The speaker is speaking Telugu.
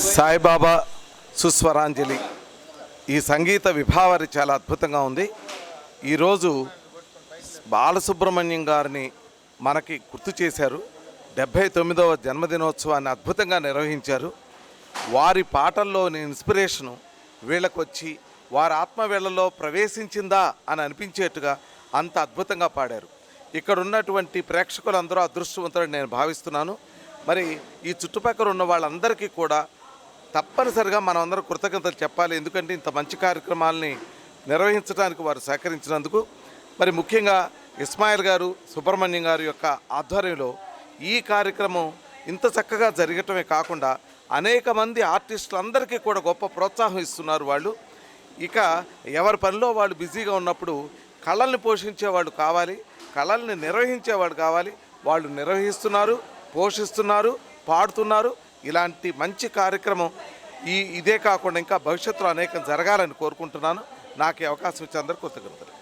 సాయిబాబా సుస్వరాంజలి. ఈ సంగీత విభావరి చాలా అద్భుతంగా ఉంది. ఈరోజు బాలసుబ్రహ్మణ్యం గారిని మనకి గుర్తు చేశారు. డెబ్భై తొమ్మిదవ జన్మదినోత్సవాన్ని అద్భుతంగా నిర్వహించారు. వారి పాటల్లోని ఇన్స్పిరేషను వీళ్ళకొచ్చి వారి ఆత్మవేళ్ళలో ప్రవేశించిందా అని అనిపించేట్టుగా అంత అద్భుతంగా పాడారు. ఇక్కడ ఉన్నటువంటి ప్రేక్షకులందరూ అదృష్టవంతులని నేను భావిస్తున్నాను. మరి ఈ చుట్టుపక్కల ఉన్న వాళ్ళందరికీ కూడా తప్పనిసరిగా మనం అందరం కృతజ్ఞతలు చెప్పాలి. ఎందుకంటే ఇంత మంచి కార్యక్రమాలని నిర్వహించడానికి వారు సహకరించినందుకు మరి ముఖ్యంగా ఇస్మాయిల్ గారు సుబ్రహ్మణ్యం గారి యొక్క ఆధ్వర్యంలో ఈ కార్యక్రమం ఇంత చక్కగా జరగటమే కాకుండా అనేక మంది ఆర్టిస్టులందరికీ కూడా గొప్ప ప్రోత్సాహం ఇస్తున్నారు వాళ్ళు. ఇక ఎవరి పనిలో వాళ్ళు బిజీగా ఉన్నప్పుడు కళల్ని పోషించేవాళ్ళు కావాలి కళల్ని నిర్వహించేవాడు కావాలి. వాళ్ళు నిర్వహిస్తున్నారు పోషిస్తున్నారు పాడుతున్నారు. ఇలాంటి మంచి కార్యక్రమం ఈ ఇదే కాకుండా ఇంకా భవిష్యత్తులో అనేకం జరగాలని కోరుకుంటున్నాను. నాకు అవకాశం ఇచ్చేందరూ కృతజ్ఞతలు.